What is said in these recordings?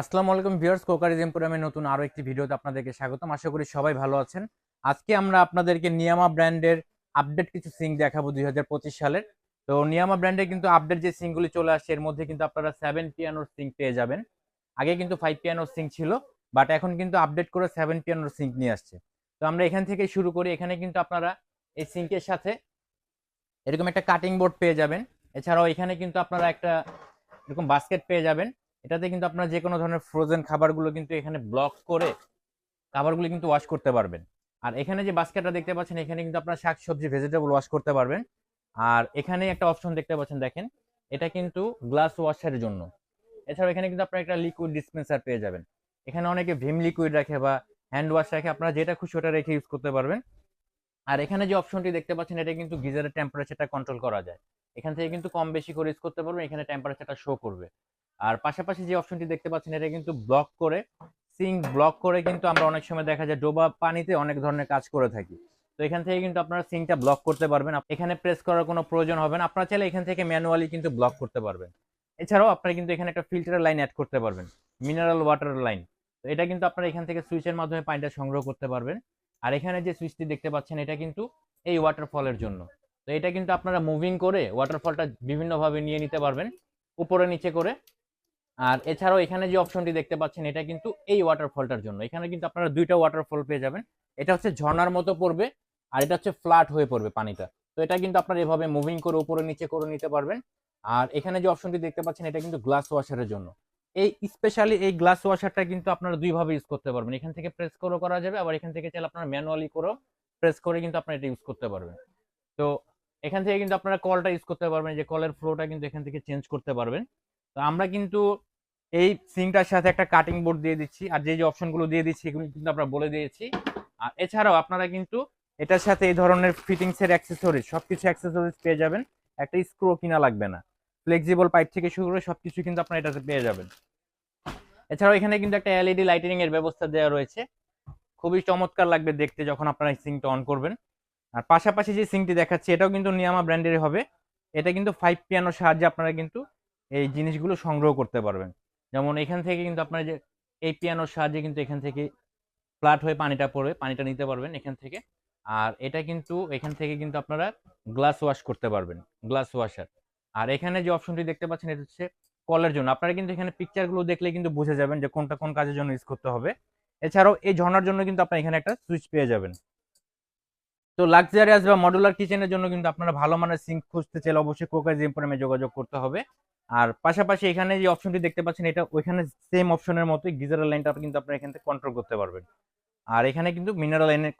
আসসালামু আলাইকুম viewers crockeries এম্পোরিয়ামের নতুন আরও একটি ভিডিওতে আপনাদেরকে স্বাগতম। আশা করি সবাই ভালো আছেন। আজকে আমরা আপনাদেরকে নিয়ামা ব্র্যান্ডের আপডেট কিছু সিঙ্ক দেখাবো দুই হাজার পঁচিশ সালের। তো নিয়ামা ব্র্যান্ডের কিন্তু আপডেট যে সিঙ্কগুলি চলে আসছে, এর মধ্যে কিন্তু আপনারা সেভেন পিয়ানোর সিং পেয়ে যাবেন। আগে কিন্তু ফাইভ পিয়ানোর সিং ছিল বাট এখন কিন্তু আপডেট করে সেভেন পিয়ানোর সিঙ্ক নিয়ে আসছে। তো আমরা এখান থেকে শুরু করি। এখানে কিন্তু আপনারা এই সিঙ্কের সাথে এরকম একটা কাটিং বোর্ড পেয়ে যাবেন। এছাড়াও এখানে কিন্তু আপনারা একটা এরকম বাস্কেট পেয়ে যাবেন। এটাতে কিন্তু আপনারা যে কোনো ধরনের ফ্রোজেন খাবারগুলো কিন্তু এখানে ব্লক করে খাবারগুলো কিন্তু ওয়াশ করতে পারবেন। আর এখানে যে বাস্কেটটা দেখতে পাচ্ছেন, এখানে কিন্তু আপনারা শাক সবজি ভেজিটেবল ওয়াশ করতে পারবেন। আর এখানে একটা অপশন দেখতে পাচ্ছেন, দেখেন, এটা কিন্তু গ্লাস ওয়াশের জন্য। এছাড়াও এখানে কিন্তু আপনারা একটা লিকুইড ডিসপেন্সার পেয়ে যাবেন। এখানে অনেকে ভিম লিকুইড রাখে বা হ্যান্ড ওয়াশ রাখে, আপনারা যেটা খুশি ওটা রেখে ইউজ করতে পারবেন। আর এখানে যে অপশনটি দেখতে পাচ্ছেন, এটা কিন্তু গিজারের টেম্পারেচারটা কন্ট্রোল করা যায়। এখান থেকে কিন্তু কম বেশি করে ইউজ করতে পারবেন, এখানে টেম্পারেচারটা শো করবে। আর পাশাপাশি যে অপশনটি দেখতে পাচ্ছেন, এটা কিন্তু ব্লক করে সিঙ্ক ব্লক করে কিন্তু আমরা অনেক সময় দেখা যায় ডোবা পানিতে অনেক ধরনের কাজ করে থাকি। তো এখান থেকে কিন্তু আপনারা সিঙ্কটা ব্লক করতে পারবেন। এখানে প্রেস করার কোনো প্রয়োজন হবে না। আপনারা চাইলে এখান থেকে ম্যানুয়ালি কিন্তু ব্লক করতে পারবেন। এছাড়াও আপনারা কিন্তু এখানে একটা ফিল্টারের লাইন অ্যাড করতে পারবেন। মিনারেল ওয়াটার লাইন তো এটা কিন্তু আপনারা এখান থেকে সুইচের মাধ্যমে পানিটা সংগ্রহ করতে পারবেন। আর এখানে যে সুইচটি দেখতে পাচ্ছেন, এটা কিন্তু এই ওয়াটারফলের জন্য। তো এটা কিন্তু আপনারা মুভিং করে ওয়াটারফলটা বিভিন্নভাবে নিয়ে নিতে পারবেন। উপরে নিচে করে আর এছাড়াও এখানে যে অপশনটি দেখতে পাচ্ছেন, এটা কিন্তু এই ওয়াটারফলটার জন্য। এখানে কিন্তু আপনারা দুইটা ওয়াটারফল পেয়ে যাবেন। এটা হচ্ছে ঝর্ণার মতো পড়বে আর এটা হচ্ছে ফ্ল্যাট হয়ে পড়বে পানিটা। তো এটা কিন্তু আপনারা এভাবে মুভিং করে উপরে নিচে করে নিতে পারবেন। আর এখানে যে অপশনটি দেখতে পাচ্ছেন, এটা কিন্তু গ্লাস ওয়াশারের জন্য। এই স্পেশালি এই গ্লাস ওয়াশারটা কিন্তু আপনারা দুইভাবে ইউজ করতে পারবেন। এখান থেকে প্রেস করেও করা যাবে, আবার এখান থেকে চাইলে আপনারা ম্যানুয়ালি করেও প্রেস করে কিন্তু আপনারা এটা ইউজ করতে পারবেন। তো এখান থেকে কিন্তু আপনারা কলটা ইউজ করতে পারবেন, যে কলের ফ্লোটা কিন্তু এখান থেকে চেঞ্জ করতে পারবেন। তো আমরা কিন্তু এই সিঙ্কটার সাথে একটা কাটিং বোর্ড দিয়ে দিচ্ছি, আর যে যে অপশনগুলো দিয়ে দিচ্ছি এগুলো কিন্তু আমরা বলে দিয়েছি। আর এছাড়াও আপনারা কিন্তু এটার সাথে এই ধরনের ফিটিংস এর সব কিছু অ্যাক্সেসরিজ পেয়ে যাবেন। একটা স্ক্রু কিনা লাগবে না। ফ্লেক্সিবল পাইপ থেকে শুরু করে সবকিছু কিন্তু আপনারা এটাতে পেয়ে যাবেন। এছাড়াও এখানে কিন্তু একটা এলইডি লাইটিং এর ব্যবস্থা দেওয়া রয়েছে। খুবই চমৎকার লাগবে দেখতে যখন আপনারা সিঙ্কটা অন করবেন। আর পাশাপাশি যে সিঙ্কটি দেখাচ্ছি, এটাও কিন্তু নিয়ামা ব্র্যান্ডের হবে। এটা কিন্তু ফাইভ পিয়ানোর সাহায্যে আপনারা কিন্তু এই জিনিসগুলো সংগ্রহ করতে পারবেন। যেমন এখান থেকে কিন্তু আপনার যে, এই পিয়ানোর সাহায্যে কিন্তু এখান থেকে ফ্ল্যাট হয়ে পানিটা পড়বে, পানিটা নিতে পারবেন এখান থেকে। আর এটা কিন্তু এখান থেকে কিন্তু আপনারা গ্লাস ওয়াশ করতে পারবেন গ্লাস ওয়াশার আর এখানে যে অপশনটি দেখতে পাচ্ছেন, এটা হচ্ছে কলের জন্য। আপনারা কিন্তু এখানে পিকচারগুলো দেখলে কিন্তু বুঝে যাবেন যে কোনটা কোন কাজের জন্য ইউজ করতে হবে। এছাড়াও এই ঝর্ণার জন্য কিন্তু আপনারা এখানে একটা সুইচ পেয়ে যাবেন। তো লাক্সারিয়াস বা মডুলার কিচেনের জন্য কিন্তু আপনারা ভালো মানের সিঙ্ক খুঁজতে চাইলে অবশ্যই কোকাজ এম্পোরিয়ামে যোগাযোগ করতে হবে। আর পাশাপাশি এখানে যে অপশনটি দেখতে পাচ্ছেন, এটা ওইখানে সেম অপশনের মতোই গিজারের লাইনটা কিন্তু আপনারা এখান থেকে কন্ট্রোল করতে পারবেন। আর এখানে কিন্তু মিনারেল লাইনের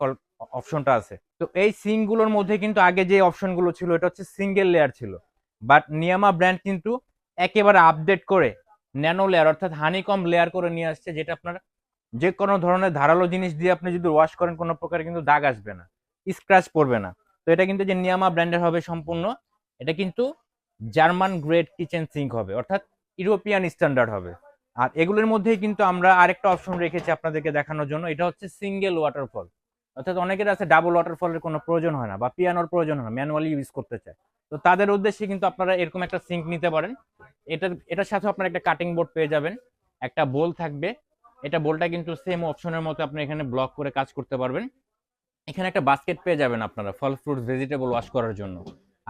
অপশনটা আছে। তো এই সিঙ্কগুলোর মধ্যে কিন্তু আগে যে অপশনগুলো ছিল, এটা হচ্ছে সিঙ্গেল লেয়ার ছিল। বাট নিয়ামা ব্র্যান্ড কিন্তু একেবারে আপডেট করে ন্যানো লেয়ার অর্থাৎ হানিকম লেয়ার করে নিয়ে আসছে, যেটা আপনার যে কোনো ধরনের ধারালো জিনিস দিয়ে আপনি যদি ওয়াশ করেন, কোনো প্রকার কিন্তু দাগ আসবে না স্ক্র্যাচ পড়বে না। তো এটা কিন্তু যে নিয়ামা ব্র্যান্ডের হবে সম্পূর্ণ, এটা কিন্তু জার্মান গ্রেড কিচেন সিঙ্ক হবে, অর্থাৎ ইউরোপিয়ান স্ট্যান্ডার্ড হবে। আর এগুলোর মধ্যেই কিন্তু আমরা আরেকটা অপশন রেখেছি আপনাদেরকে দেখানোর জন্য, এটা হচ্ছে সিঙ্গেল ওয়াটারফল। অর্থাৎ অনেকের আছে ডাবল ওয়াটারফলের কোনো প্রয়োজন হয় না বা পিয়ানোর প্রয়োজন হয় না, ম্যানুয়ালি ইউজ করতে চায়। তো তাদের উদ্দেশ্যে কিন্তু আপনারা এরকম একটা সিঙ্ক নিতে পারেন। এটার এটার সাথে আপনারা একটা কাটিং বোর্ড পেয়ে যাবেন, একটা বোল থাকবে। এটা বোলটা কিন্তু সেম অপশনের মতো আপনি এখানে ব্লক করে কাজ করতে পারবেন। এখানে একটা বাস্কেট পেয়ে যাবেন আপনারা, ফল ফ্রুট ভেজিটেবল ওয়াশ করার জন্য।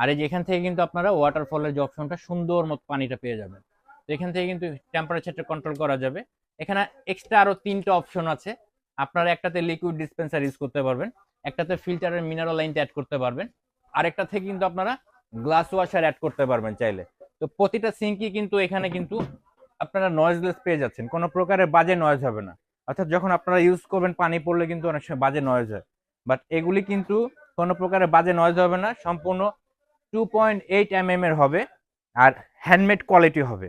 আর এই যে এখান থেকে কিন্তু আপনারা ওয়াটারফলের যে অপশনটা সুন্দর মতো পানিটা পেয়ে যাবেন। তো এখান থেকে কিন্তু টেম্পারেচারটা কন্ট্রোল করা যাবে। এখানে এক্সট্রা আরও তিনটা অপশন আছে। আপনারা একটাতে লিকুইড ডিসপেন্সার ইউজ করতে পারবেন, একটাতে ফিল্টারের মিনারেল লাইনটা অ্যাড করতে পারবেন আরেকটা থেকে কিন্তু আপনারা গ্লাস ওয়াশার অ্যাড করতে পারবেন চাইলে। তো প্রতিটা সিঙ্কই কিন্তু এখানে কিন্তু আপনারা নয়েজলেস পেয়ে যাচ্ছেন। কোনো প্রকারের বাজে নয়েজ হবে না। অর্থাৎ যখন আপনারা ইউজ করবেন, পানি পড়লে কিন্তু অনেক সময় বাজে নয়েজ হয়। বাট এগুলি কিন্তু কোনো প্রকারের বাজে নয়েজ হবে না। সম্পূর্ণ টু পয়েন্ট এইট এম এর হবে, আর হ্যান্ডমেড কোয়ালিটি হবে।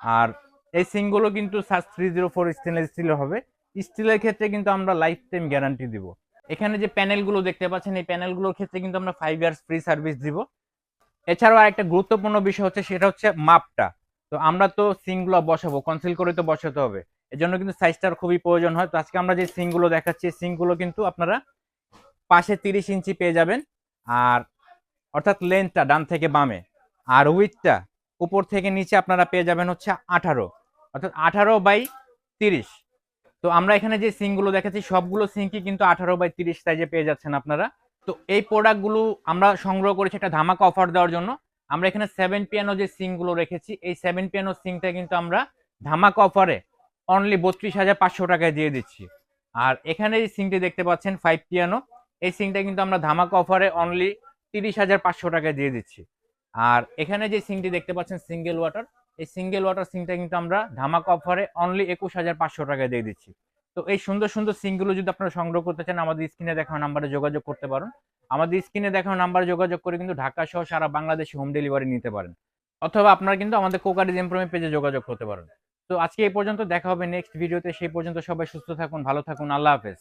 আর এই সিঙ্কগুলো কিন্তু সাস থ্রি জিরো ফোর স্টেনলেস স্টিলের হবে। স্টিলের ক্ষেত্রে কিন্তু আমরা লাইফ টাইম গ্যারান্টি দিব। এখানে যে প্যানেলগুলো দেখতে পাচ্ছেন, এই প্যানেলগুলোর ক্ষেত্রে কিন্তু আমরা ফাইভ ইয়ার্স ফ্রি সার্ভিস দিব। এছাড়াও আরেকটা গুরুত্বপূর্ণ বিষয় হচ্ছে, সেটা হচ্ছে মাপটা। তো আমরা তো সিঙ্কগুলো বসাবো কনসিল করে তো বসাতে হবে। এজন্য কিন্তু সাইজটার খুবই প্রয়োজন হয়। তো আজকে আমরা যে সিঙ্কগুলো দেখাচ্ছি সিঙ্কগুলো কিন্তু আপনারা পাশে তিরিশ ইঞ্চি পেয়ে যাবেন। আর অর্থাৎ লেন্থটা ডান থেকে বামে। আর উইথটা উপর থেকে নিচে আপনারা পেয়ে যাবেন হচ্ছে আঠারো। অর্থাৎ আঠারো বাই তিরিশ। তো আমরা এখানে যে সিঙ্কগুলো দেখাচ্ছি সবগুলো সিঙ্কই কিন্তু আঠারো বাই তিরিশ সাইজে পেয়ে যাচ্ছেন আপনারা। তো এই প্রোডাক্টগুলো আমরা সংগ্রহ করেছি একটা ধামাকা অফার দেওয়ার জন্য। আমরা এখানে সেভেন পিয়ানো যে সিঙ্কগুলো রেখেছি, এই সেভেন পিয়ানো সিঙ্কটা কিন্তু আমরা ধামাকা অফারে অনলি বত্রিশ হাজার পাঁচশো টাকায় দিয়ে দিচ্ছি। আর এখানে যে সিঙ্কটি দেখতে পাচ্ছেন ফাইভ পিয়ানো এই সিঙ্কটা কিন্তু আমরা ধামাকা অফারে অনলি তিরিশ হাজার পাঁচশো টাকায় দিয়ে দিচ্ছি। আর এখানে যে সিঙ্কটি দেখতে পাচ্ছেন সিঙ্গেল ওয়াটার এই সিঙ্গেল ওয়াটার সিঙ্কটা কিন্তু আমরা ধামাকা অফারে অনলি একুশ হাজার পাঁচশো টাকায় দিয়ে দিচ্ছি। তো এই সুন্দর সুন্দর সিঙ্কগুলো যদি আপনারা সংগ্রহ করতে চান, আমাদের স্ক্রিনে দেখানো নাম্বারে যোগাযোগ করতে পারেন। আমাদের স্ক্রিনে দেখানো নাম্বারে যোগাযোগ করে কিন্তু ঢাকা সহ সারা বাংলাদেশে হোম ডেলিভারি নিতে পারেন। অথবা আপনারা কিন্তু আমাদের কোকারিজ এমপ্রমে পেজে যোগাযোগ করতে পারেন। তো আজকে এই পর্যন্ত দেখা হবে নেক্সট ভিডিওতে সেই পর্যন্ত সবাই সুস্থ থাকুন, ভালো থাকুন, আল্লাহ হাফেজ।